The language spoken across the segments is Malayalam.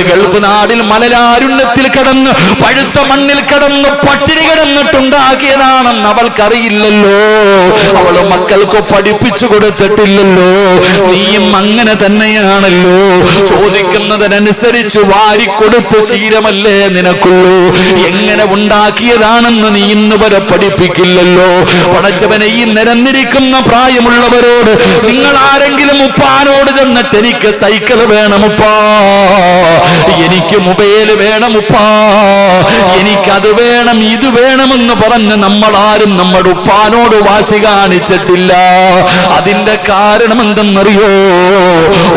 അത് ഗൾഫ് നാടിൽ മലരാരുണ്യത്തിൽ കിടന്ന് പഴുത്ത മണ്ണിൽ കിടന്ന് പട്ടിണി കിടന്നിട്ടുണ്ടാക്കിയതാണെന്ന് അവൾക്കറിയില്ലല്ലോ. അവൾ മക്കൾക്ക് പഠിപ്പിച്ചു കൊടുത്തിട്ടില്ലല്ലോ. നീയും അങ്ങനെ തന്നെയാണല്ലോ. ചോദിക്കുന്നതിനനുസരിച്ച് വാരിക്കൊടുത്ത് ശീലമല്ലേ നിനക്കുള്ളൂ. എങ്ങനെ ഉണ്ടാക്കിയതാണെന്ന് നീ ഇന്ന് വരെ പഠിപ്പിക്കില്ലല്ലോ. പടച്ചവനെ ഈ നിരന്നിരിക്കുന്ന പ്രായമുള്ളവരോട് നിങ്ങൾ ആരെങ്കിലും ഉപ്പാനോട് ചെന്നിട്ട് എനിക്ക് സൈക്കിൾ വേണം ഉപ്പാ. എനിക്ക് മൊബൈൽ വേണം ഉപ്പാ. എനിക്കത് വേണം ഇത് വേണമെന്ന് പറഞ്ഞ് നമ്മൾ ആരും നമ്മുടെ ഉപ്പാനോട് വാശി കാണിച്ചിട്ടില്ല. അതിന്റെ കാരണം എന്തെന്നറിയോ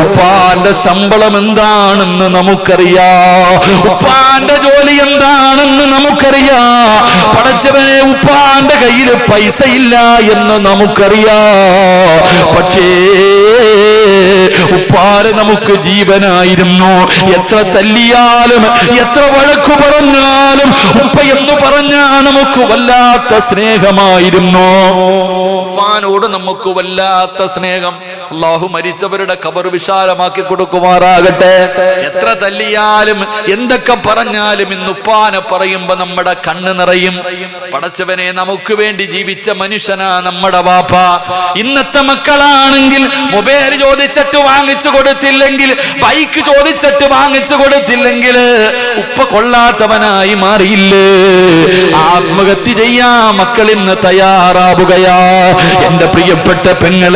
ഉപ്പാന്റെ ശമ്പളം എന്താണെന്ന് നമുക്കറിയാ. ഉപ്പാന്റെ ജോലി എന്താണെന്ന് നമുക്കറിയാ. പടച്ചവനെ ഉപ്പാന്റെ കയ്യിൽ പൈസ ഇല്ല എന്ന് നമുക്കറിയാ. പക്ഷേ ഉപ്പാര് നമുക്ക് ജീവനായിരുന്നു. എത്ര തല്ലിയാലും എത്ര വഴക്കു പറഞ്ഞാലും നമുക്ക് വല്ലാത്ത സ്നേഹമായിരുന്നു. ഉപ്പാനോട് നമുക്ക് വല്ലാത്ത സ്നേഹം. അള്ളാഹു മരിച്ചവരുടെ കബർ വിശാലമാക്കി കൊടുക്കുമാറാകട്ടെ. എത്ര തല്ലിയാലും എന്തൊക്കെ പറഞ്ഞാലും ഇന്ന് ഉപ്പാനെ പറയുമ്പോ നമ്മുടെ കണ്ണ് നിറയും. പടച്ചവനെ നമുക്ക് വേണ്ടി ജീവിച്ച മനുഷ്യനാ നമ്മുടെ വാപ്പ ഇന്നത്തെ മക്കളാണെങ്കിൽ മൊബൈൽ ചോദിച്ചിട്ട് വാങ്ങിച്ചു കൊടുത്തില്ലെങ്കിൽ ബൈക്ക് ചോദിച്ചിട്ട് വാങ്ങിച്ചു കൊടുത്തില്ലെങ്കിൽ ഉപ്പ കൊള്ളാത്തവനായി മാറിയില്ലേ? ആത്മഹത്യ ചെയ്യാ മക്കൾ ഇന്ന് തയ്യാറാവുകയാ. എന്റെ പ്രിയപ്പെട്ട പെങ്ങൾ